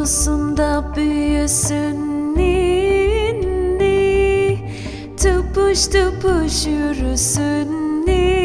Uyusun da büyüsün ninni Tıpış tıpış yürüsün ninni